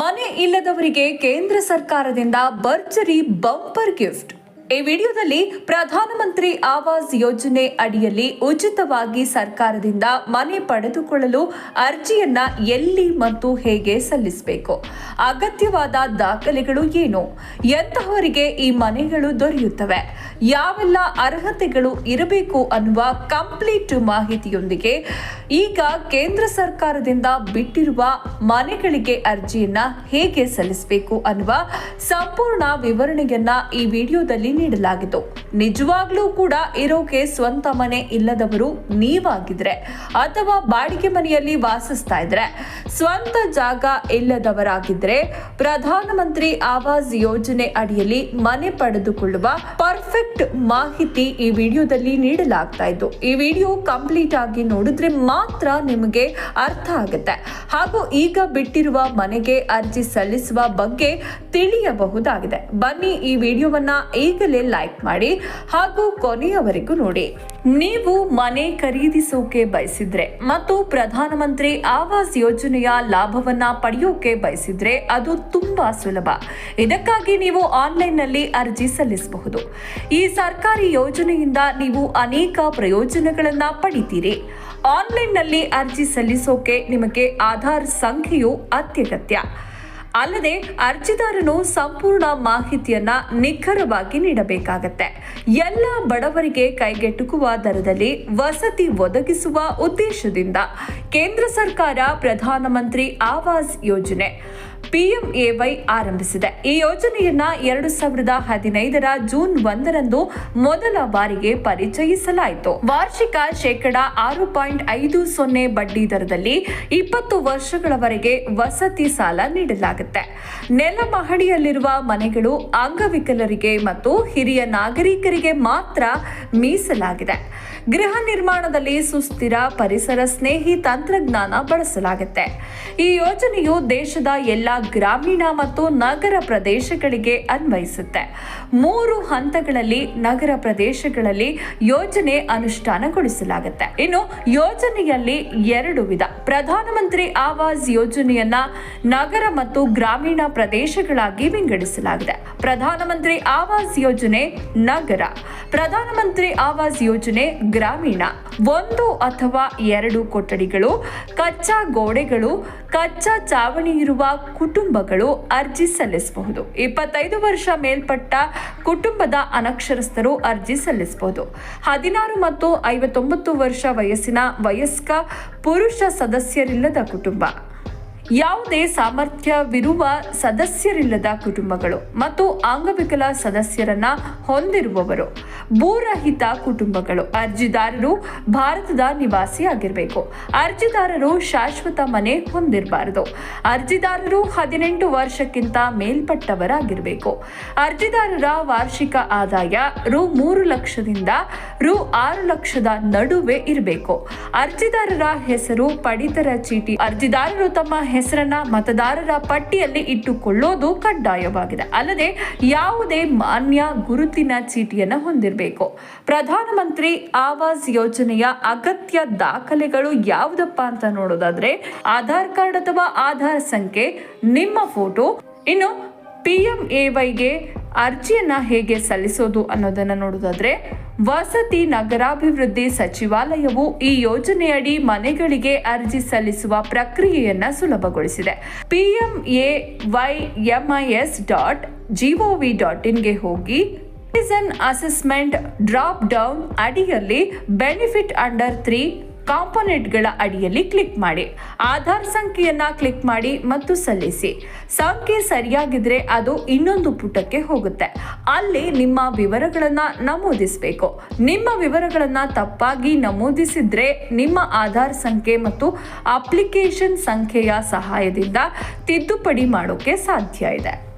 ಮನೆ ಇಲ್ಲದವರಿಗೆ ಕೇಂದ್ರ ಸರ್ಕಾರದಿಂದ ಭರ್ಜರಿ ಬಂಪರ್ ಗಿಫ್ಟ್. ಈ ವಿಡಿಯೋದಲ್ಲಿ ಪ್ರಧಾನಮಂತ್ರಿ ಆವಾಸ್ ಯೋಜನೆ ಅಡಿಯಲ್ಲಿ ಉಚಿತವಾಗಿ ಸರ್ಕಾರದಿಂದ ಮನೆ ಪಡೆದುಕೊಳ್ಳಲು ಅರ್ಜಿಯನ್ನ ಎಲ್ಲಿ ಮತ್ತು ಹೇಗೆ ಸಲ್ಲಿಸಬೇಕು? ಅಗತ್ಯವಾದ ದಾಖಲೆಗಳು ಏನು? ಎಂತಹವರಿಗೆ ಈ ಮನೆಗಳು ದೊರೆಯುತ್ತವೆ? ಯಾವೆಲ್ಲ ಅರ್ಹತೆಗಳು ಇರಬೇಕು ಅನ್ನುವ ಕಂಪ್ಲೀಟ್ ಮಾಹಿತಿಯೊಂದಿಗೆ ಈಗ ಕೇಂದ್ರ ಸರ್ಕಾರದಿಂದ ಬಿಟ್ಟಿರುವ ಮನೆಗಳಿಗೆ ಅರ್ಜಿಯನ್ನ ಹೇಗೆ ಸಲ್ಲಿಸಬೇಕು ಅನ್ನುವ ಸಂಪೂರ್ಣ ವಿವರಣೆಯನ್ನ ಈ ವಿಡಿಯೋದಲ್ಲಿ ನೀಡಲಾಗಿತ್ತು. ನಿಜವಾಗ್ಲೂ ಕೂಡ ಇರೋಕೆ ಸ್ವಂತ ಮನೆ ಇಲ್ಲದವರು ನೀವಾಗಿದ್ರೆ ಅಥವಾ ಬಾಡಿಗೆ ಮನೆಯಲ್ಲಿ ವಾಸಿಸ್ತಾ ಇದ್ರೆ. ಸ್ವಂತ ಜಾಗ ಇಲ್ಲದವರಾಗಿದ್ದರೆ ಪ್ರಧಾನಮಂತ್ರಿ ಆವಾಸ್ ಯೋಜನೆ ಅಡಿಯಲ್ಲಿ ಮನೆ ಪಡೆದುಕೊಳ್ಳುವ ಪರ್ಫೆಕ್ಟ್ ಮಾಹಿತಿ ಈ ವಿಡಿಯೋದಲ್ಲಿ ನೀಡಲಾಗ್ತಾ ಇತ್ತು ಈ ವಿಡಿಯೋ ಕಂಪ್ಲೀಟ್ ಆಗಿ ನೋಡಿದ್ರೆ ಮಾತ್ರ ನಿಮಗೆ ಅರ್ಥ ಆಗುತ್ತೆ. ಹಾಗೂ ಈಗ ಬಿಟ್ಟಿರುವ ಮನೆಗೆ ಅರ್ಜಿ ಸಲ್ಲಿಸುವ ಬಗ್ಗೆ ತಿಳಿಯಬಹುದಾಗಿದೆ. ಬನ್ನಿ ಈ ವಿಡಿಯೋವನ್ನ ಈಗಲೇ ಲೈಕ್ ಮಾಡಿ ಹಾಗೂ ಕೊನೆಯವರೆಗೂ ನೋಡಿ. ನೀವು ಮನೆ ಖರೀದಿಸೋಕೆ ಬಯಸಿದ್ರೆ ಮತ್ತು ಪ್ರಧಾನಮಂತ್ರಿ ಆವಾಸ್ ಯೋಜನೆಯ ಲಾಭವನ್ನ ಪಡೆಯೋಕೆ ಬಯಸಿದ್ರೆ ಅದು ತುಂಬಾ ಸುಲಭ. ಇದಕ್ಕಾಗಿ ನೀವು ಆನ್ಲೈನ್ನಲ್ಲಿ ಅರ್ಜಿ ಸಲ್ಲಿಸಬಹುದು. ಈ ಸರ್ಕಾರಿ ಯೋಜನೆಯಿಂದ ನೀವು ಅನೇಕ ಪ್ರಯೋಜನಗಳನ್ನ ಪಡಿತೀರಿ. ಆನ್ಲೈನ್ನಲ್ಲಿ ಅರ್ಜಿ ಸಲ್ಲಿಸೋಕೆ ನಿಮಗೆ ಆಧಾರ್ ಸಂಖ್ಯೆಯು ಅತ್ಯಗತ್ಯ. ಅಲ್ಲದೆ ಅರ್ಜಿದಾರನು ಸಂಪೂರ್ಣ ಮಾಹಿತಿಯನ್ನ ನಿಖರವಾಗಿ ನೀಡಬೇಕಾಗತ್ತೆ. ಎಲ್ಲ ಬಡವರಿಗೆ ಕೈಗೆಟುಕುವ ದರದಲ್ಲಿ ವಸತಿ ಒದಗಿಸುವ ಉದ್ದೇಶದಿಂದ ಕೇಂದ್ರ ಸರ್ಕಾರ ಪ್ರಧಾನಮಂತ್ರಿ ಆವಾಸ್ ಯೋಜನೆ. ಪಿಎಂಎವೈ ಆರಂಭಿಸಿದೆ. ಈ ಯೋಜನೆಯನ್ನ ಎರಡು ಸಾವಿರದ ಹದಿನೈದರ ಜೂನ್ ಒಂದರಂದು ಮೊದಲ ಬಾರಿಗೆ ಪರಿಚಯಿಸಲಾಯಿತು. ವಾರ್ಷಿಕ ಶೇಕಡ ಆರು ಪಾಯಿಂಟ್ ಐದು ಸೊನ್ನೆ ಬಡ್ಡಿ ದರದಲ್ಲಿ ಇಪ್ಪತ್ತು ವರ್ಷಗಳವರೆಗೆ ವಸತಿ ಸಾಲ ನೀಡಲಾಗುತ್ತೆ. ನೆಲ ಮಹಡಿಯಲ್ಲಿರುವ ಮನೆಗಳು ಅಂಗವಿಕಲರಿಗೆ ಮತ್ತು ಹಿರಿಯ ನಾಗರಿಕರಿಗೆ ಮಾತ್ರ ಮೀಸಲಾಗಿದೆ. ಗೃಹ ನಿರ್ಮಾಣದಲ್ಲಿ ಸುಸ್ಥಿರ ಪರಿಸರ ಸ್ನೇಹಿ ತಂತ್ರಜ್ಞಾನ ಬಳಸಲಾಗುತ್ತೆ. ಈ ಯೋಜನೆಯು ದೇಶದ ಎಲ್ಲ ಗ್ರಾಮೀಣ ಮತ್ತು ನಗರ ಪ್ರದೇಶಗಳಿಗೆ ಅನ್ವಯಿಸುತ್ತೆ. ಮೂರು ಹಂತಗಳಲ್ಲಿ ನಗರ ಪ್ರದೇಶಗಳಲ್ಲಿ ಯೋಜನೆ ಅನುಷ್ಠಾನಗೊಳಿಸಲಾಗುತ್ತೆ. ಇನ್ನು ಯೋಜನೆಯಲ್ಲಿ ಎರಡು ವಿಧ. ಪ್ರಧಾನಮಂತ್ರಿ ಆವಾಸ್ ಯೋಜನೆಯನ್ನ ನಗರ ಮತ್ತು ಗ್ರಾಮೀಣ ಪ್ರದೇಶಗಳಾಗಿ ವಿಂಗಡಿಸಲಾಗಿದೆ. ಪ್ರಧಾನಮಂತ್ರಿ ಆವಾಸ್ ಯೋಜನೆ ನಗರ. ಪ್ರಧಾನಮಂತ್ರಿ ಆವಾಸ್ ಯೋಜನೆ ಗ್ರಾಮೀಣ. ಒಂದು ಅಥವಾ ಎರಡು ಕೊಠಡಿಗಳು, ಕಚ್ಚಾ ಗೋಡೆಗಳು, ಕಚ್ಚಾ ಚಾವಣಿ ಇರುವ ಕುಟುಂಬಗಳು ಅರ್ಜಿ ಸಲ್ಲಿಸಬಹುದು. ಇಪ್ಪತ್ತೈದು ವರ್ಷ ಮೇಲ್ಪಟ್ಟ ಕುಟುಂಬದ ಅನಕ್ಷರಸ್ಥರು ಅರ್ಜಿ ಸಲ್ಲಿಸಬಹುದು. ಹದಿನಾರು ಮತ್ತು ಐವತ್ತೊಂಬತ್ತು ವರ್ಷ ವಯಸ್ಸಿನ ವಯಸ್ಕ ಪುರುಷ ಸದಸ್ಯರಿಲ್ಲದ ಕುಟುಂಬ. ಯಾವುದೇ ಸಾಮರ್ಥ್ಯವಿರುವ ಸದಸ್ಯರಿಲ್ಲದ ಕುಟುಂಬಗಳು ಮತ್ತು ಅಂಗವಿಕಲ ಸದಸ್ಯರನ್ನ ಹೊಂದಿರುವವರು. ಭೂರಹಿತ ಕುಟುಂಬಗಳು ಅರ್ಜಿದಾರರು ಭಾರತದ ನಿವಾಸಿಯಾಗಿರಬೇಕು. ಅರ್ಜಿದಾರರು ಶಾಶ್ವತ ಮನೆ ಹೊಂದಿರಬಾರದು. ಅರ್ಜಿದಾರರು ಹದಿನೆಂಟು ವರ್ಷಕ್ಕಿಂತ ಮೇಲ್ಪಟ್ಟವರಾಗಿರಬೇಕು. ಅರ್ಜಿದಾರರ ವಾರ್ಷಿಕ ಆದಾಯ ರು ಮೂರು ಲಕ್ಷದಿಂದ ರು ಆರು ಲಕ್ಷದ ನಡುವೆ ಇರಬೇಕು. ಅರ್ಜಿದಾರರ ಹೆಸರು ಪಡಿತರ ಚೀಟಿ. ಅರ್ಜಿದಾರರು ತಮ್ಮ ಹೆಸರನ್ನ ಮತದಾರರ ಪಟ್ಟಿಯಲ್ಲಿ ಇಟ್ಟುಕೊಳ್ಳೋದು ಕಡ್ಡಾಯವಾಗಿದೆ. ಅಲ್ಲದೆ ಯಾವುದೇ ಮಾನ್ಯ ಗುರುತಿನ ಚೀಟಿಯನ್ನು ಹೊಂದಿರಬೇಕು ಪ್ರಧಾನಮಂತ್ರಿ ಆವಾಸ್ ಯೋಜನೆಯ ಅಗತ್ಯ ದಾಖಲೆಗಳು ಯಾವುದಪ್ಪ ಅಂತ ನೋಡೋದಾದ್ರೆ, ಆಧಾರ್ ಕಾರ್ಡ್ ಅಥವಾ ಆಧಾರ್ ಸಂಖ್ಯೆ, ನಿಮ್ಮ ಫೋಟೋ, ಇನ್ನು ಪಿ ಎಂ ಎ ವೈಗೆ ಅರ್ಜಿಯನ್ನ ಹೇಗೆ ಸಲ್ಲಿಸೋದು ಅನ್ನೋದನ್ನ ನೋಡೋದಾದ್ರೆ, ವಸತಿ ನಗರಾಭಿವೃದ್ಧಿ ಸಚಿವಾಲಯವು ಈ ಯೋಜನೆಯಡಿ ಮನೆಗಳಿಗೆ ಅರ್ಜಿ ಸಲ್ಲಿಸುವ ಪ್ರಕ್ರಿಯೆಯನ್ನ ಸುಲಭಗೊಳಿಸಿದೆ. PM A Y S dot GOV dot ಇನ್ಗೆ ಹೋಗಿ ಸಿಟಿಸನ್ ಅಸೆಸ್ಮೆಂಟ್ ಡ್ರಾಪ್ ಡೌನ್ ಅಡಿಯಲ್ಲಿ ಬೆನಿಫಿಟ್ ಅಂಡರ್ ತ್ರೀ ಕಾಂಪೊನೆಂಟ್ಗಳ ಅಡಿಯಲ್ಲಿ ಕ್ಲಿಕ್ ಮಾಡಿ. ಆಧಾರ್ ಸಂಖ್ಯೆಯನ್ನ ಕ್ಲಿಕ್ ಮಾಡಿ ಮತ್ತು ಸಲ್ಲಿಸಿ. ಸಂಖ್ಯೆ ಸರಿಯಾಗಿದ್ರೆ ಅದು ಇನ್ನೊಂದು ಪುಟಕ್ಕೆ ಹೋಗುತ್ತೆ. ಅಲ್ಲಿ ನಿಮ್ಮ ವಿವರಗಳನ್ನ ನಮೂದಿಸಬೇಕು. ನಿಮ್ಮ ವಿವರಗಳನ್ನ ತಪ್ಪಾಗಿ ನಮೂದಿಸಿದ್ರೆ ನಿಮ್ಮ ಆಧಾರ್ ಸಂಖ್ಯೆ ಮತ್ತು ಅಪ್ಲಿಕೇಶನ್ ಸಂಖ್ಯೆಯ ಸಹಾಯದಿಂದ ತಿದ್ದುಪಡಿ ಮಾಡೋಕೆ ಸಾಧ್ಯ ಇದೆ.